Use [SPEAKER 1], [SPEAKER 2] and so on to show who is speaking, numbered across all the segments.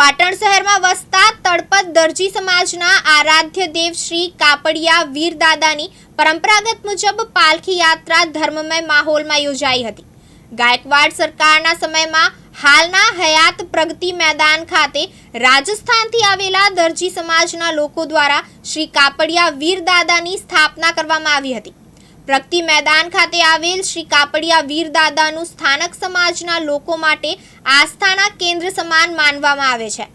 [SPEAKER 1] પાટણ શહેરમાં વસતા તળપત દરજી સમાજના આરાધ્ય દેવ શ્રી કાપડિયા વીરદાદાની પરંપરાગત મુજબ પાલખી યાત્રા ધર્મમય માહોલમાં યોજાઈ હતી. ગાયકવાડ સરકારના સમયમાં હાલના હયાત પ્રગતિ મેદાન ખાતે રાજસ્થાનથી આવેલા દરજી સમાજના લોકો દ્વારા શ્રી કાપડિયા વીરદાદાની સ્થાપના કરવામાં આવી હતી. પ્રગતિ મેદાન ખાતે આવેલ શ્રી કાપડિયા વીરદાદાનું સ્થાનક સમાજના લોકો માટે આસ્થાના કેન્દ્ર સમાન માનવામાં આવે છે.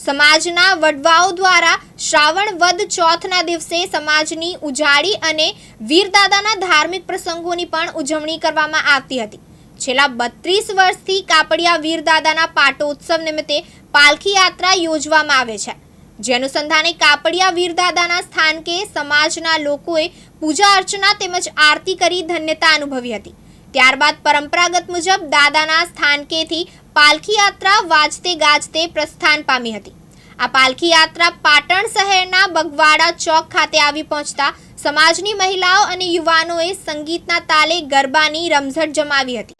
[SPEAKER 1] સમાજના વડવાઓ દ્વારા શ્રાવણ વદ ચોથના દિવસે સમાજની ઉજાડી અને વીરદાદાના ધાર્મિક પ્રસંગોની પણ ઉજવણી કરવામાં આવતી હતી. છેલ્લા બત્રીસ વર્ષથી કાપડિયા વીરદાદાના પાટોત્સવ નિમિત્તે પાલખી યાત્રા યોજવામાં આવે છે. જે અનુસંધાને કાપડિયા વીરદાદાના સ્થાનકે સમાજના લોકોએ પૂજા અર્ચના તેમજ આરતી કરી ધન્યતા અનુભવી હતી. ત્યારબાદ પરંપરાગત મુજબ દાદાના સ્થાનકેથી પાલખી યાત્રા વાજતે ગાજતે પ્રસ્થાન પામી હતી. આ પાલખી યાત્રા પાટણ શહેરના બગવાડા ચોક ખાતે આવી પહોંચતા સમાજની મહિલાઓ અને યુવાનોએ સંગીતના તાલે ગરબાની રમઝટ જમાવી હતી.